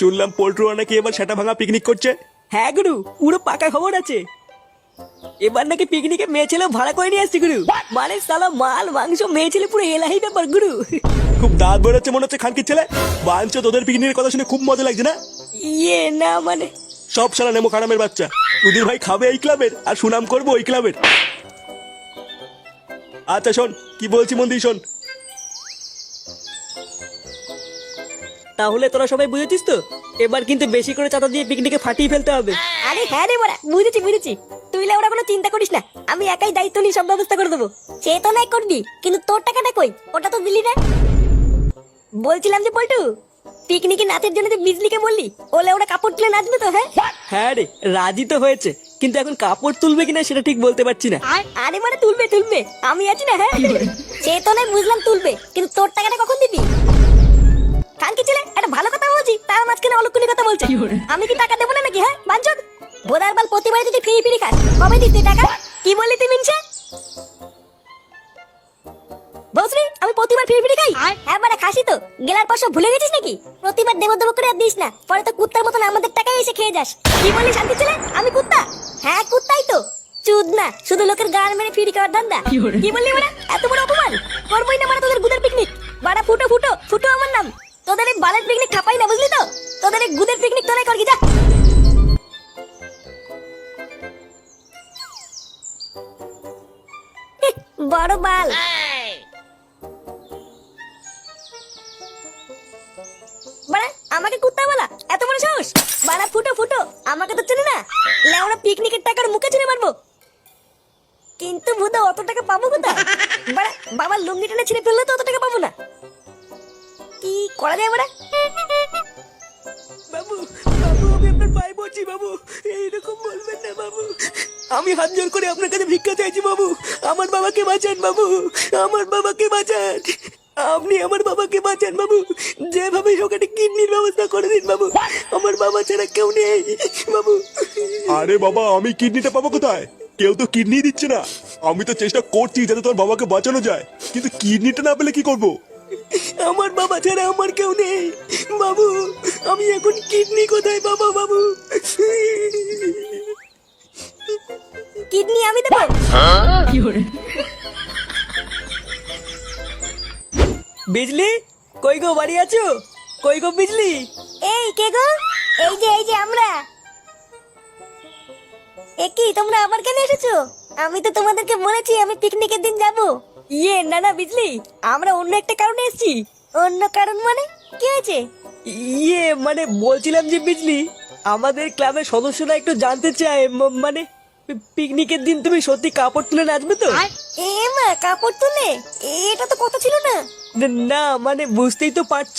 শুনলাম পোল্ট্রুরা নাকি এবার সেটা ভাঙা পিকনিক করছে। হ্যাঁ গুরু পুরো পাকা খবর আছে। এবার নাকি পিকনিকে মেয়ে ছেলে ভাড়া করে নিয়ে আসছি গুরু। মানে সালা মাল মাংস মেয়ে ছেলে পুরো এলাহি ব্যাপার গুরু। খুব দাঁত বেরোচ্ছে মনে হচ্ছে খানকির ছেলে। বাঞ্চ তোদের পিকনিকের কথা শুনে খুব মজা লাগছে না? ইয়ে না মানে। সব সারা নেমো খারামের বাচ্চা। তুদির ভাই খাবে এই ক্লাবের আর সুনাম করব ওই ক্লাবের। আচ্ছা শোন কি বলছি মন দিয়ে শোন। তাহলে তোরা সবাই বুঝেছিস তো? এবার কিন্তু বেশি করে চাঁদা দিয়ে পিকনিকে ফাটিয়ে ফেলতে হবে। আরে হ্যাঁ রে বড়া বুঝেছি বুঝেছি। তুই ওরা কোনো চিন্তা করিস না আমি একাই দায়িত্ব নিয়ে সব ব্যবস্থা করে দেবো। সে তো নাই করবি কিন্তু তোর টাকাটা কই? ওটা তো দিলি না। বলছিলাম যে পল্টু পিকনিকে নাচের জন্য যে বিজলিকে বললি ওলে ওরা কাপড় তুলে নাচবে তো হ্যাঁ? হ্যাঁ রে রাজি তো হয়েছে কিন্তু এখন কাপড় তুলবে কিনা সেটা ঠিক বলতে পারছি না। আরে মানে তুলবে তুলবে আমি আছি না হ্যাঁ? সে তো নাই বুঝলাম তুলবে কিন্তু তোর টাকাটা কখন দিবি? কানকি ছেলে কথা বলছে? আমি কি টাকা দেবো না নাকি হ্যাঁ? বাঞ্চদ বোদার বাল প্রতিবারে যদি ফিরি ফিরি খাস কবে দিস তুই টাকা? কি বললি তুই মিনছে? বসরি আমি প্রতিবার ফিরি ফিরি খাই। হ্যাঁ বারে খাসি তো। গেলার পর সব ভুলে গেছিস নাকি? প্রতিবার দেব দেব করে আর দিস না। পরে তো কুত্তার মতন আমাদের টাকায় এসে খেয়ে যাস। কি বললি শান্তি ছেলে? আমি কুত্তা? হ্যাঁ কুত্তাই তো। চুদ না শুধু লোকের গান মেরে ফিরি খাওয়ার ধান্দা। কি বললি মানে? এত বড় অপমান? করবোই না মানে তোদের গুদের পিকনিক বাড়া ফুটো ফুটো ফুটো আমার নাম। তোদের এই বালের পিকনিক খাপাই না, বুঝলি তো? তোদের এই গুদের পিকনিক তোরাই করবি, যা। বড় বাল। বাড়া, আমাকে কুত্তা বলা, এত বড় সাহস? বাড়া, ফুটো ফুটো, আমাকে তো চেনে না। লেওড়া পিকনিকের টাকার মুখে চলে মারবো। কিন্তু ভূত, অত টাকা পাবো কোথায়? বাড়া, বাবার লুঙ্গি টেনে ছিঁড়ে ফেললে তো অত টাকা পাবো না। করা যায় বাড়া বাবু বাবু আমি আপনার পায়ে পড়ছি বাবু। এইরকম বলবেন না বাবু। আমি হাত জোর করে আপনার কাছে ভিক্ষা চাইছি বাবু। আমার বাবাকে বাঁচান বাবু। আমার বাবাকে বাঁচান। আপনি আমার বাবাকে বাঁচান বাবু। যেভাবে হোক একটা কিডনির ব্যবস্থা করে দিন বাবু। আমার বাবা ছাড়া কেউ নেই বাবু। আরে বাবা আমি কিডনিটা পাবো কোথায়? কেউ তো কিডনি দিচ্ছে না। আমি তো চেষ্টা করছি যাতে তোর বাবাকে বাঁচানো যায়। কিন্তু কিডনিটা না পেলে কি করব? আমার বাবা ছাড়া আমার কেউ নেই। বাবু আমি এখন কিডনি কোথায় বাবা বাবু? কিডনি আমি দেবো? বিজলি কই গো বাড়ি আছো? কই গো বিজলি? এই কে গো? এই যে এই যে আমরা। এ কি তোমরা আবার কেন এসেছ? আমি তো তোমাদেরকে বলেছি আমি পিকনিকের দিন যাব। ইয়ে না না বিজলি আমরা অন্য একটা কারণে এসেছি। অন্য কারণ মানে কি হয়েছে? ইয়ে মানে বলছিলাম যে বিজলি আমাদের ক্লাবের সদস্যরা একটু জানতে চায় ম- মানে পিকনিকের দিন তুমি সত্যি কাপড় তুলে নাচবে তো? এ মা কাপড় তুলে? এটা তো কথা ছিল না। ন- না মানে বুঝতেই তো পারছ।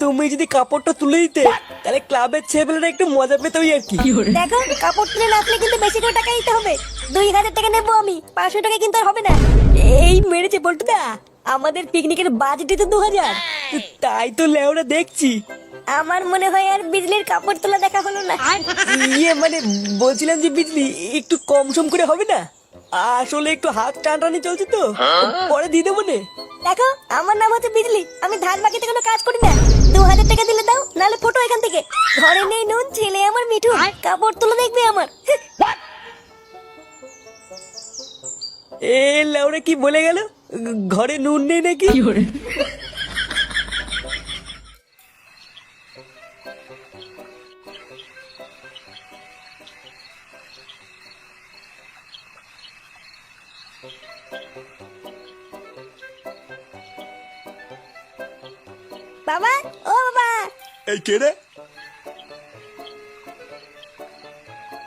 তুমি যদি কাপড়টা তুলে দিতে তাহলে ক্লাবের ছেলেরা একটু মজা পেত আর কি। দেখো কাপড় তুলে নাচলে কিন্তু বেশি করে টাকা দিতে হবে। দুই হাজার টাকা নেব আমি পাঁচশো টাকা কিন্তু আর হবে না। এই মেরেছে বল্টুদা আমাদের পিকনিকের বাজেটই তো দু হাজার তাই তো লেওরা দেখছি। আমার মনে হয় আর বিজলির কাপড় তোলা দেখা হলো না। ইয়ে মানে বলছিলাম যে বিজলি একটু কম সম করে হবে না? আসলে একটু হাত টানটানি চলছে তো। পরে দিয়ে দেবো নে। দেখো আমার নাম হচ্ছে বিজলি। আমি ধান বাকিতে কোনো কাজ করি না। দু হাজার টাকা দিলে দাও নাহলে ফটো এখান থেকে। ঘরে নেই নুন ছেলে আমার মিঠু। কাপড় তুলে দেখবে আমার। এ লেওরা কি বলে গেল? ঘরে নুন নেই নাকি? বাবা ও বাবা। এই কে রে?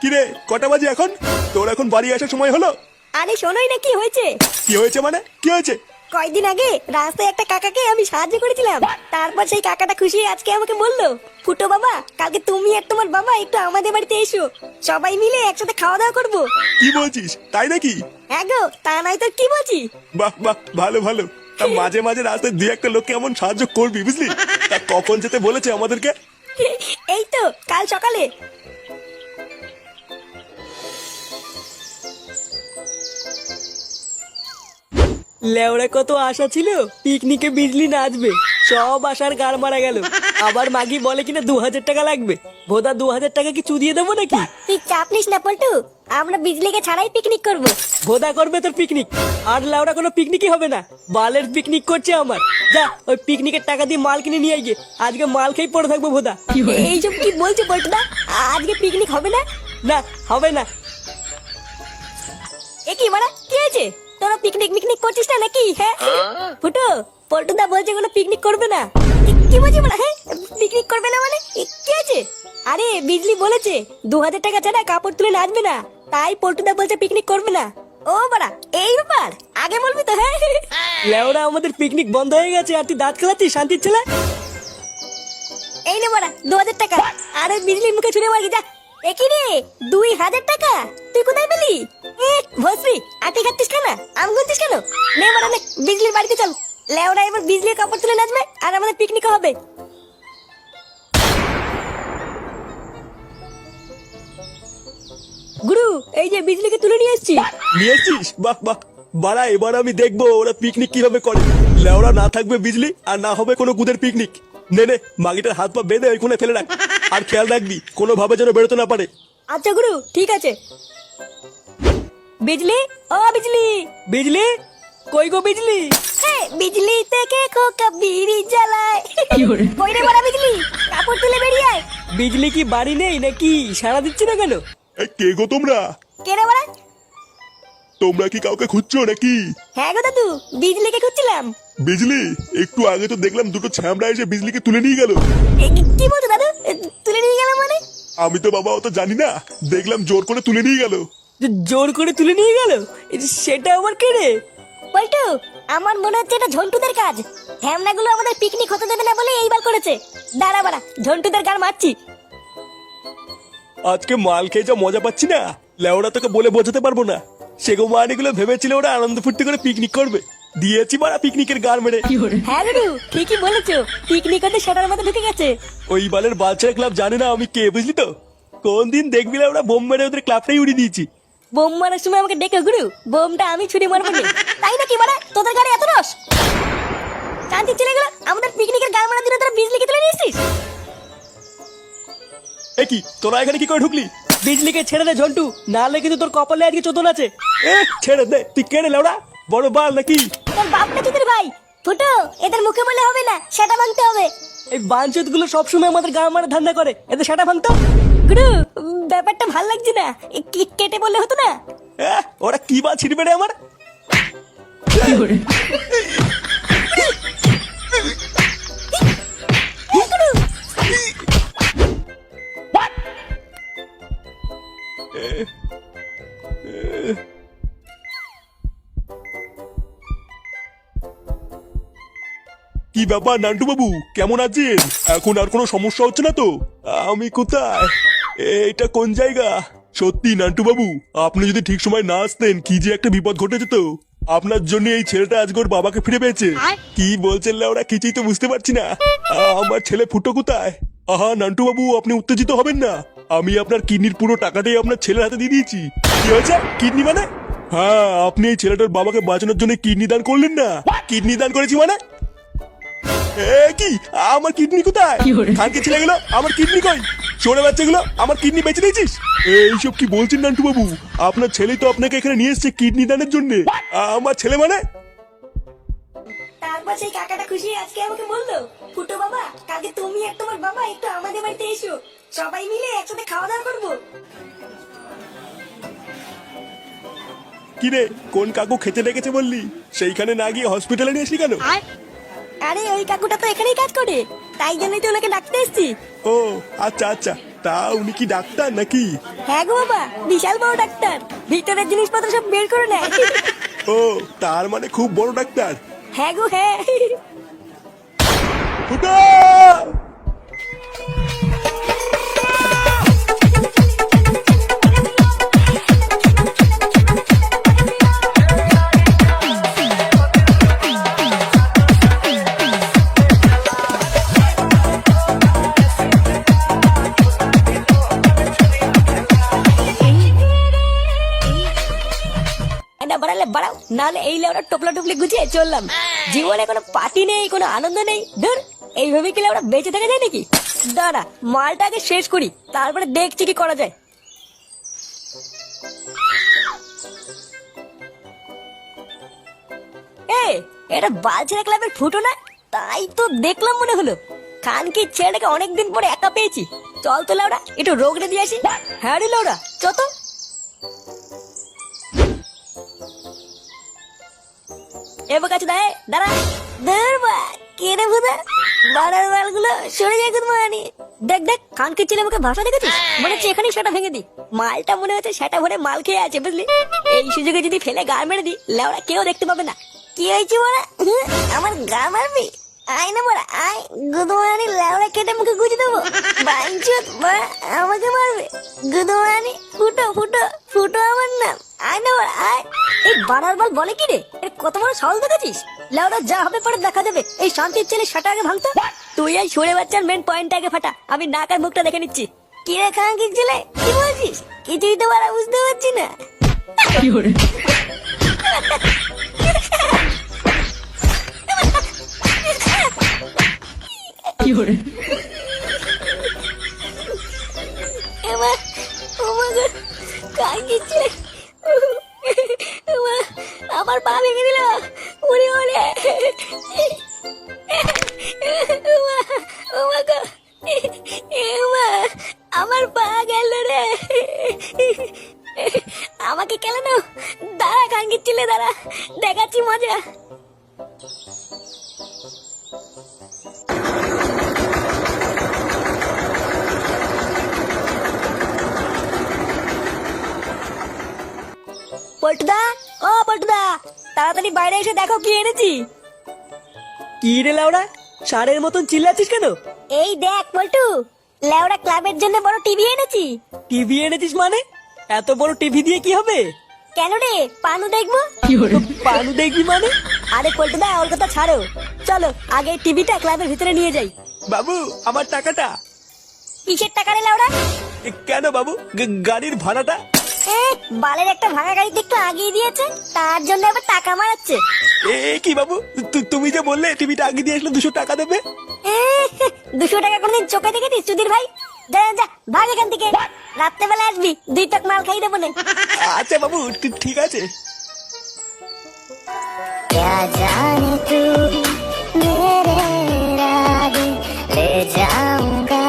কি রে কটা বাজে এখন? তোর এখন বাড়ি আসার সময় হলো? আরে শোনোই না কি হয়েছে? কি হয়েছে মানে? কি হয়েছে? কয়দিন আগে রাস্তায় একটা কাকাকে আমি সাহায্য করেছিলাম। তারপর সেই কাকাটা খুশি আজকে আমাকে বলল। ফুটো বাবা কালকে তুমি আর তোমার বাবা একটু আমাদের বাড়িতে এসো। সবাই মিলে একসাথে খাওয়া দাওয়া করব। কি বলছিস? তাই নাকি? হ্যাঁ গো তা নাই তো কি বলছি? বাহ বাহ ভালো ভালো। তা মাঝে মাঝে রাস্তায় দুই একটা লোককে এমন সাহায্য করবি বুঝলি? তা কখন যেতে বলেছে আমাদেরকে? এই তো কাল সকালে। লেওরা কত আশা ছিল? পিকনিকে বিজলি নাচবে। সব আসার গাড় মারা গেল। আবার মাগি বলে কিনা দু হাজার টাকা লাগবে। ভোদা দু হাজার টাকা কি চুদিয়ে দেবো নাকি? তুই চাপ নিস না পল্টু। আমরা বিজলিকে ছাড়াই পিকনিক করব। ভোদা করবে তোর পিকনিক। আর লাউরা কোনো পিকনিকই হবে না। বালের পিকনিক করছে আমার। যা ওই পিকনিকের টাকা দিয়ে মাল কিনে নিয়ে গিয়ে। আজকে মাল খেয়ে পড়ে থাকব ভোদা। এইসব কি বলছো পল্টুদা? আজকে পিকনিক হবে না? না হবে না। এ কি মারা কি হয়েছে? তোরা পিকনিক মিকনিক করছিস না নাকি হ্যাঁ? ফুটো পল্টুদা বলছে কোনো পিকনিক করবে না। কি- বলছি মারা হ্যাঁ পিকনিক করবে না মানে? কি আছে আরে বিজলি বলেছে দু হাজার টাকা ছাড়া কাপড় তুলে নাচবে না। তাই পল্টুদা বলছে পিকনিক করবে না। ও বাড়া এই ব্যাপার? আগে বলবি তো হ্যাঁ? লেওরা আমাদের পিকনিক বন্ধ হয়ে গেছে। আর তুই দাঁত খেলাচ্ছিস শান্তির ছেলে? এই নে বাড়া দু হাজার টাকা। আরে বিজলির মুখে ছুড়ে মারি যা। রে? দুই হাজার টাকা? তুই কোথায় পেলি? এ খাচ্ছিস কেন? আম গুনছিস কেন? নে নে বিজলির বাড়িতে চল। লেওরা এবার বিজলির কাপড় তুলে নাচবে আর আমাদের হবে। গুরু, এই যে বিজলিকে তুলে নিয়ে এসেছি নিয়ে বাহ বাহ। বাড়া, এবার আমি দেখব ওরা পিকনিক কীভাবে করে। লেওরা না থাকবে বিজলি আর না হবে কোনো গুদের পিকনিক নে নে মাগিটার হাত পা বেঁধে ওইখানে ফেলে রাখ। আর খেয়াল রাখবি কোনো ভাবে যেন বেরোতে না পারে। আচ্ছা গুরু ঠিক আছে। বিজলি? ও বিজলি। বিজলি? কই গো বিজলি? হ্যাঁ বিজলি থেকে খোকা বিড়ি জ্বালায়। কই রে মারা বিজলি? কাপড় তুলে বেরিয়ে আয়। বিজলি কি বাড়ি নেই নাকি? সারা দিচ্ছে না কেন? এ, কে গো তোমরা? কে রে মারা তোমরা কি কাউকে খুঁজছো নাকি? হ্যাঁ গো দাদু বিজলিকে খুঁজছিলাম। বিজলি একটু আগে তো দেখলাম দুটো ছ্যামড়া এসে বিজলিকে তুলে নিয়ে গেল। কি- কি বলছো দাদু? তুলে নিয়ে গেল মানে? আমি তো বাবা অত জানি না। দেখলাম জোর করে তুলে নিয়ে গেল। জোর করে তুলে নিয়ে গেল? সেটা আবার কে রে? পল্টু আমার মনে হচ্ছে এটা ঝন্টুদের কাজ। হ্যামনাগুলো আমাদের পিকনিক হতে দেবে না বলে এইবার করেছে। দাঁড়া বাড়া ঝন্টুদের গান মারছি। আজকে মাল খেয়ে যা মজা পাচ্ছি না। লেওরা তোকে বলে বোঝাতে পারব না। সেগো মানিগুলো ভেবেছিল ওরা আনন্দ ফুর্তি করে পিকনিক করবে। দিয়েছি মারা পিকনিকের গার মেরে। হ্যাঁ গুরু ঠিকই বলেছ। পিকনিক হতে সেটার মধ্যে ঢুকে গেছে। ওই বালের বাচ্চারা ক্লাব জানে না আমি কে বুঝলি তো? কোন দিন দেখবি না ওরা বোম মেরে ওদের ক্লাবটাই উড়িয়ে দিয়েছি। বোম মারার সময় আমাকে ডেকে গুরু। বোমটা আমি ছুরি মারবো না। তাই নাকি মারা? তোদের গাড়ি এত রস? শান্তি চলে গেল। আমাদের পিকনিকের গান মারার জন্য তোরা বিজলিকে তুলে নিয়েছিস? এ কি তোরা এখানে কি করে ঢুকলি? বিজলিকে ছেড়ে দে ঝন্টু। নাহলে কিন্তু তোর কপালে আজকে চোদন আছে। এ ছেড়ে দে। তুই কেড়ে লেওড়া? বড় বাল নাকি? তোর বাপ না তোদের ভাই? ফুটো এদের মুখে বলে হবে না সেটা ভাঙতে হবে। এই বাঞ্চতগুলো সবসময় আমাদের গা মারা ধান্দা করে এদের সেটা ভাঙতো গুরু ব্যাপারটা ভালো লাগছে না। এ, কি- কেটে বললে হতো না? এ, ওরা কি বা ছিড়বে রে আমার? কি ব্যাপার নান্টু বাবু কেমন আছেন? এখন আর কোনো সমস্যা হচ্ছে না তো? আমি কোথায়? এটা কোন জায়গা? সত্যি নান্টু বাবু আপনি যদি ঠিক সময় না আসতেন কি যে একটা বিপদ ঘটে যেত আপনার জন্য এই ছেলেটা আজকে ওর বাবাকে ফিরে পেয়েছে। কি বলছেন ওরা কিছুই তো বুঝতে পারছি না। আমার ছেলে ফুটো কোথায়? আহা নান্টু বাবু আপনি উত্তেজিত হবেন না। আমি আপনার কিডনির পুরো টাকাটাই আপনার ছেলের হাতে দিয়ে দিয়েছি। কি হয়েছে? কিডনি মানে? হ্যাঁ আপনি এই ছেলেটার বাবাকে বাঁচানোর জন্য কিডনি দান করলেন না? কিডনি দান করেছি মানে? এ কি? আমার কিডনি কোথায়? খানকে ছেলে গেলো আমার কিডনি কই? চোরে বাচ্চাগুলো আমার কিডনি বেঁচে দিয়েছিস? এইসব কি বলছেন নান্টু বাবু আপনার ছেলে তো আপনাকে এখানে নিয়ে এসেছে কিডনি দানের জন্য। আমার ছেলে মানে? তারপর সেই কাকাটা খুশি আজকে আমাকে বলল ফুটো বাবা কালকে তুমি আর তোমার বাবা একটু আমাদের বাড়িতে এসো। সবাই মিলে একসাথে খাওয়া দাওয়া করব। কি রে কোন কাকু খেতে ডেকেছে বললি? সেইখানে না গিয়ে হসপিটালে নিয়ে এসলি কেন? আরে ওই কাকুটা তো এখানেই কাজ করে। তাই জন্যই তো ওনাকে ডাকতে এসছি। ও আচ্ছা আচ্ছা। তা উনি কি ডাক্তার নাকি? হ্যাঁ গো বাবা বিশাল বড় ডাক্তার। ভিতরের জিনিসপত্র সব বের করে নেয়। ও তার মানে খুব বড় ডাক্তার। হ্যাঁ গো হ্যাঁ। গুছিয়ে চললাম। জীবনে কোনো পার্টি নেই, কোনো আনন্দ নেই। ধর এইভাবে কি লেওরা বেঁচে থাকা যায় নাকি? দাঁড়া মালটা আগে শেষ করি, তারপরে দেখছি কি করা যায়। এটা বালছেরা ক্লাবের ফুটো না? তাই তো দেখলাম মনে হলো। খানকে ছেলেটাকে অনেকদিন পরে একা পেয়েছি। চল তো লাউরা, একটু রোগ দিয়ে আসি। হ্যাঁ রে লাউরা চত এবার কাছে দাঁড়ায় দাঁড়া। ধর বা, কে রে ভুদা বাড়ার বালগুলো সরে যায় কোন মানে? দেখ দেখ, কানকে ছেলে আমাকে ভাষা দেখেছিস? মনে হচ্ছে এখানেই সেটা ভেঙে দি মালটা মনে হচ্ছে সেটা ভরে মাল খেয়ে আছে, বুঝলি? এই সুযোগে যদি ফেলে গা মেরে দি লেওড়া কেউ দেখতে পাবে না। কি হয়েছে বলে? আমার গা মারবি? আয় না বড়া আয়। গুদমানি লেওড়া কেটে মুখে গুজে দেবো। বাইঞ্চুত বড়া আমাকে মারবে। গুদমানি ফুটো ফুটো ফুটো আমার নাম। আয় না বড়া আয়। এই বাড়ার বল বলে কি রে? এর কত বড় সাহস দেখেছিস লেওড়া যা হবে পরে দেখা যাবে। এই শান্তির ছেলে সেটা আগে ভাঙতো। তুই এই সরে বাচ্চার মেন পয়েন্টটা আগে ফাটা। আমি নাক আর মুখটা দেখে নিচ্ছি। কি রে খান কি ছেলে? কি বলছিস? কিছুই তো বাড়া বুঝতে পারছি না। এবার তাড়াতাড়ি বাইরে এসে দেখো কি এনেছি। কি রে লাউরা? সারের মতন চিল্লাচ্ছিস কেন? এই দেখ পল্টু লেওড়া ক্লাবের জন্য বড় টিভি এনেছি। টিভি এনেছিস মানে? এত বড় টিভি দিয়ে কি হবে? কেন রে পানু দেখব? পানু দেখবি মানে? আরে পল্টুদা ওর কথা ছাড়ো। চলো আগে টিভিটা ক্লাবের ভিতরে নিয়ে যাই। বাবু আমার টাকাটা। কিসের টাকা রে লেওড়া এ, কেন বাবু? গাড়ির ভাড়াটা? বালের একটা ভাঙা গাড়িতে একটু আগিয়ে দিয়েছে তার জন্য আবার টাকা মারাচ্ছে এ এ কি বাবু তু- তুমি যে বললে টিভিটা আগে দিয়ে আসলে দুশো টাকা দেবে এ, দুশো টাকা কোনদিন চোখে দেখেছিস সুধীর ভাই যা যা ভাগ এখান থেকে রাত্রেবেলা আসবি দুই টক মাল খাই দেবো না আচ্ছা বাবু ঠি- ঠিক আছে क्या जाने तू मेरे रागे ले जाऊंगा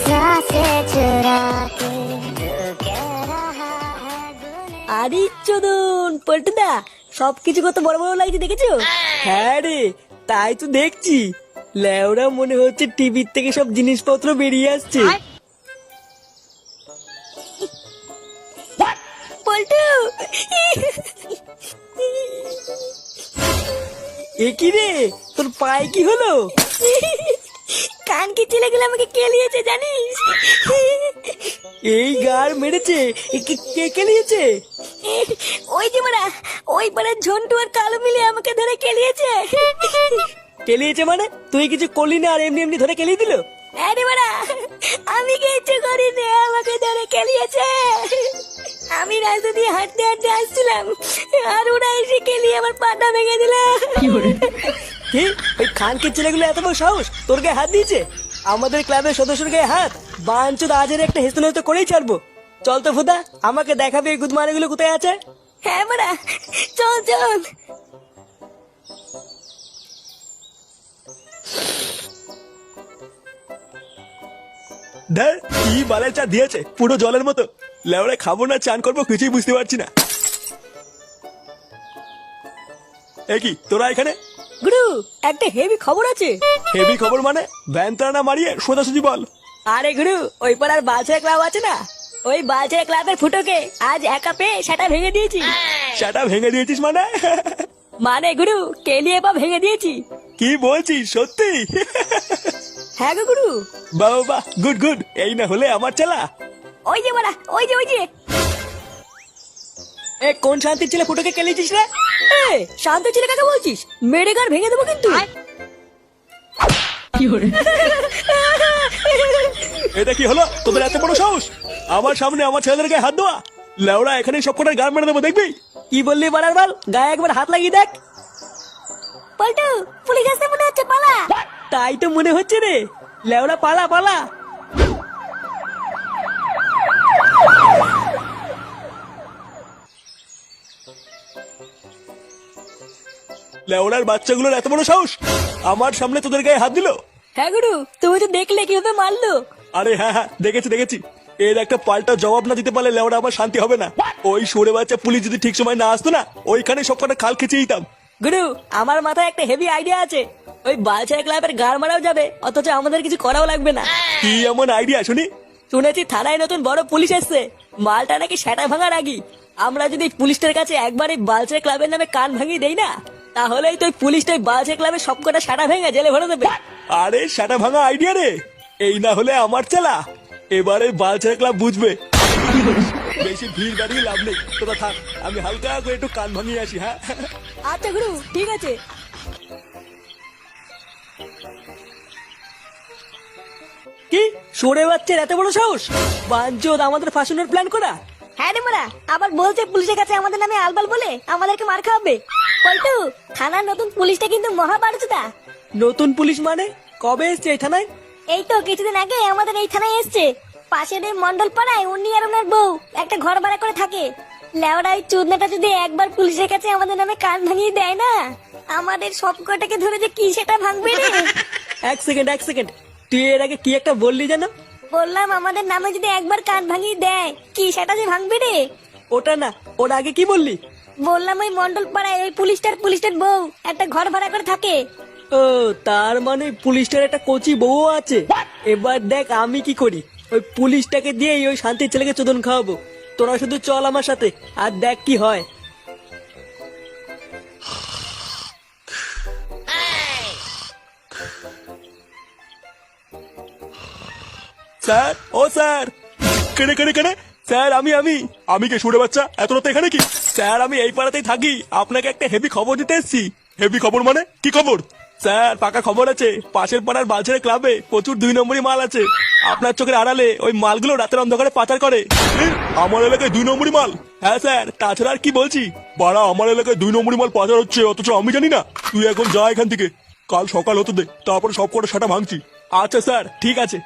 सांसें चुरा আরে চোদন পল্টুদা সবকিছু কত বড় বড় লাগছে দেখেছ? হ্যাঁ রে তাই তো দেখছি। লেওরা মনে হচ্ছে টিভির থেকে সব জিনিসপত্র বেরিয়ে আসছে। পল্টু! এ কি রে? তোর পায়ে কি হলো? কান কি ছেলেগুলো আমাকে কেলিয়েছে জানিস? এই গার মেরেছে। কে- কে কে নিয়েছে? ওই যে মারা ওই পাড়া ঝন্টু আর কালো মিলে আমাকে ধরে কেলিয়েছে কেলিয়েছে মানে? তুই কিছু করলি না আর এমনি এমনি ধরে কেলিয়ে দিল? আরে মারা আমি কিছু করিনি আমাকে ধরে কেলিয়েছে আমি রাস্তা দিয়ে হাঁটতে হাঁটতে আসছিলাম আর ওরা এসে কেলিয়ে আমার পাটা ভেঙে দিল। কি? ওই খানকে ছেলেগুলো এত বড় সাহস তোর গায়ে হাত দিয়েছে? আমাদের ক্লাবের সদস্যের গায়ে হাত বাঞ্চুদ আজের একটা হেস্তন তো করেই ছাড়বো। চল তো ফুদা আমাকে দেখাবে এই গুদমানিগুলো কোথায় আছে? হ্যাঁ মারা চল চল। ধর কি বালের চা দিয়েছে? পুরো জলের মতো। লেওড়ে খাব না চান করব কিছুই বুঝতে পারছি না। এ কি তোরা এখানে? গুরু একটা হেভি খবর আছে। হেভি খবর মানে? ভ্যান না মারিয়ে সোজাসুজি বল। আরে গুরু ওই পাড়ার বালছেরা ক্লাব আছে না? ওই বালছেরা ক্লাবের ফুটোকে আজ একা পেয়ে সেটা ভেঙে দিয়েছি। সেটা ভেঙে দিয়েছিস মানে? মানে গুরু কেলিয়ে পা ভেঙে দিয়েছি? কি বলছিস সত্যি? হ্যাঁ গো গুরু। বাবা গুড গুড এই না হলে আমার চালা। ওই যে মারা ওই যে ওই যে। এ কোন শান্তির ছেলে ফুটোকে কেলিয়েছিস রে? এ, শান্ত ছিল কাকে বলছিস? মেরে গার ভেঙে দেবো কিন্তু। এটা কি হলো? তোদের এত বড় সাহস? আমার সামনে আমার ছেলেদের গায়ে হাত দেওয়া লেওড়া এখানে সব কটার গান মেরে দেবো দেখবি? কি বললি বাড়ার বাল? গায়ে একবার হাত লাগিয়ে দেখ। পাল্টু পুলিশ আসতে মনে হচ্ছে পালা। তাই তো মনে হচ্ছে রে। লেওড়া পালা পালা। লেওড়ার বাচ্চাগুলোর এত বড় সাহস? আমার সামনে তোদের গায়ে হাত দিল? হ্যাঁ গুরু তুমি তো দেখলে কীভাবে মারলো? আরে হ্যাঁ হ্যাঁ দেখেছি দেখেছি। এর একটা পাল্টা জবাব না দিতে পারলে লেওড়া আমার শান্তি হবে না। ওই সরে বাচ্চা পুলিশ যদি ঠিক সময় না আসতো না ওইখানে সব কটা খাল খেচে দিতাম। গুরু আমার মাথায় একটা হেভি আইডিয়া আছে। ওই বালচাই ক্লাবের গাড় মারাও যাবে অথচ আমাদের কিছু করাও লাগবে না। কি এমন আইডিয়া শুনি? শুনেছি থানায় নতুন বড় পুলিশ এসছে। মালটা নাকি সেটা ভাঙার আগি আমরা যদি পুলিশটার কাছে একবার এই বালচাই ক্লাবের নামে কান ভাঙিয়ে দেই না তাহলেই তো ওই পুলিশটা ওই বালচাই ক্লাবের সবকটা সাটা ভেঙে জেলে ভরে দেবে। আরে সেটা ভাঙা আইডিয়া রে। এই না হলে আমার চালা। এবারে বালচার ক্লাব বুঝবে। বেশি ভিড় বাড়িয়ে লাভ নেই। তোরা থাক আমি হালকা করে একটু কান ভাঙিয়ে আসি হ্যাঁ? আচ্ছা গুরু ঠিক আছে। কি? সরে বাচ্চার এত বড় সাহস? বাঞ্চোদ আমাদের ফাঁসানোর প্ল্যান করা? হ্যাঁ রে মোরা আবার বলছে পুলিশের কাছে আমাদের নামে আলবাল বলে আমাদেরকে মার খাওয়াবে। পল্টু থানার নতুন পুলিশটা কিন্তু মহা নতুন পুলিশ মানে? কবে এসছে এই থানায়? এই তো কিছুদিন আগে আমাদের এই থানায় এসছে। পাশের এই মন্ডল পাড়ায় উনি আর ওনার বউ একটা ঘর ভাড়া করে থাকে। লেওড়া ওই চুদনাটা যদি একবার পুলিশের কাছে আমাদের নামে কান ভাঙিয়ে দেয় না আমাদের সব কটাকে ধরে যে কি সেটা ভাঙবে রে? এক সেকেন্ড এক সেকেন্ড। তুই এর আগে কি একটা বললি যেন? বললাম আমাদের নামে যদি একবার কান ভাঙিয়ে দেয় কি সেটা যে ভাঙবে রে? ওটা না ওর আগে কি বললি? বললাম ওই মন্ডল পাড়ায় ওই পুলিশটার পুলিশটার বউ। একটা ঘর ভাড়া করে থাকে। ও তার মানে পুলিশটার একটা কোচি বউ আছে। এবার দেখ আমি কি করি? ওই পুলিশটাকে দিয়ে ওই শান্তির ছেলেকে চোদন খাওয়াবো। তোরা শুধু চল আমার সাথে আর দেখ কি হয়। স্যার ও স্যার কেড়ে কেড়ে কেড়ে। স্যার আমি আমি। আমি কে সুরে বাচ্চা? এত রাতে এখানে কি? স্যার আমি এই পাড়াতেই থাকি। আপনাকে একটা হেভি খবর দিতে এসেছি। হেভি খবর মানে? কি খবর? স্যার পাকা খবর আছে। পাশের পাড়ার বালছেড়ে ক্লাবে প্রচুর দুই নম্বরই মাল আছে। আপনার চোখের আড়ালে ওই মালগুলো রাতের অন্ধকারে পাচার করে। আমার এলাকায় দুই নম্বরই মাল? হ্যাঁ স্যার তাছাড়া আর কি বলছি? বাড়া আমার এলাকায় দুই নম্বরই মাল পাচার হচ্ছে অথচ আমি জানি না। তুই এখন যা এখান থেকে। কাল সকাল হতে দে তারপরে সব কটা সাটা ভাঙছি। আচ্ছা স্যার ঠিক আছে।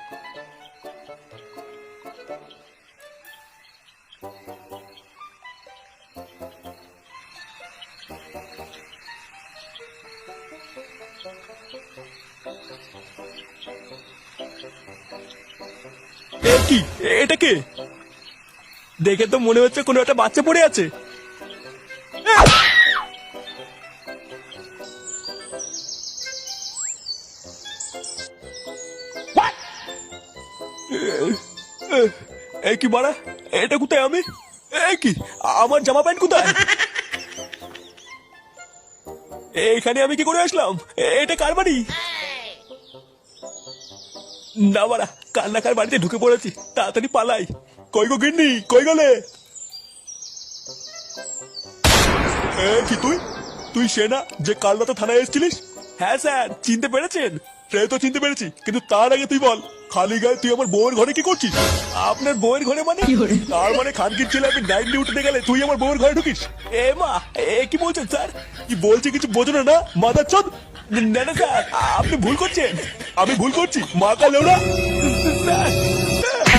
কি? এটা কে? দেখে তো মনে হচ্ছে কোনো একটা বাচ্চা পড়ে আছে। এই কি বাড়া? এটা কোথায় আমি? এই কি? আমার জামা প্যান্ট কোথায়? এইখানে আমি কি করে আসলাম? এটা কার বাড়ি? না বাড়া কান্নাকার বাড়িতে ঢুকে পড়েছি। তাড়াতাড়ি পালাই। কই গো গিন্নি কই গেলে? এ, কি তুই? তুই সে না যে কাল রাতে থানায় এসেছিলিস? হ্যাঁ স্যার চিনতে পেরেছেন? সে তো চিনতে পেরেছি কিন্তু তার আগে তুই বল খালি গায়ে তুই আমার বউয়ের ঘরে কি করছিস? আপনার বউয়ের ঘরে মানে? তার মানে খানকির ছেলে আমি নাইট ডিউটিতে গেলে তুই আমার বউয়ের ঘরে ঢুকিস? এ মা এ কি বলছেন স্যার? কি বলছে কিছু বোঝো না না? মাদার চোদ? না না স্যার আপনি ভুল করছেন। আমি ভুল করছি। মা কাল স্যার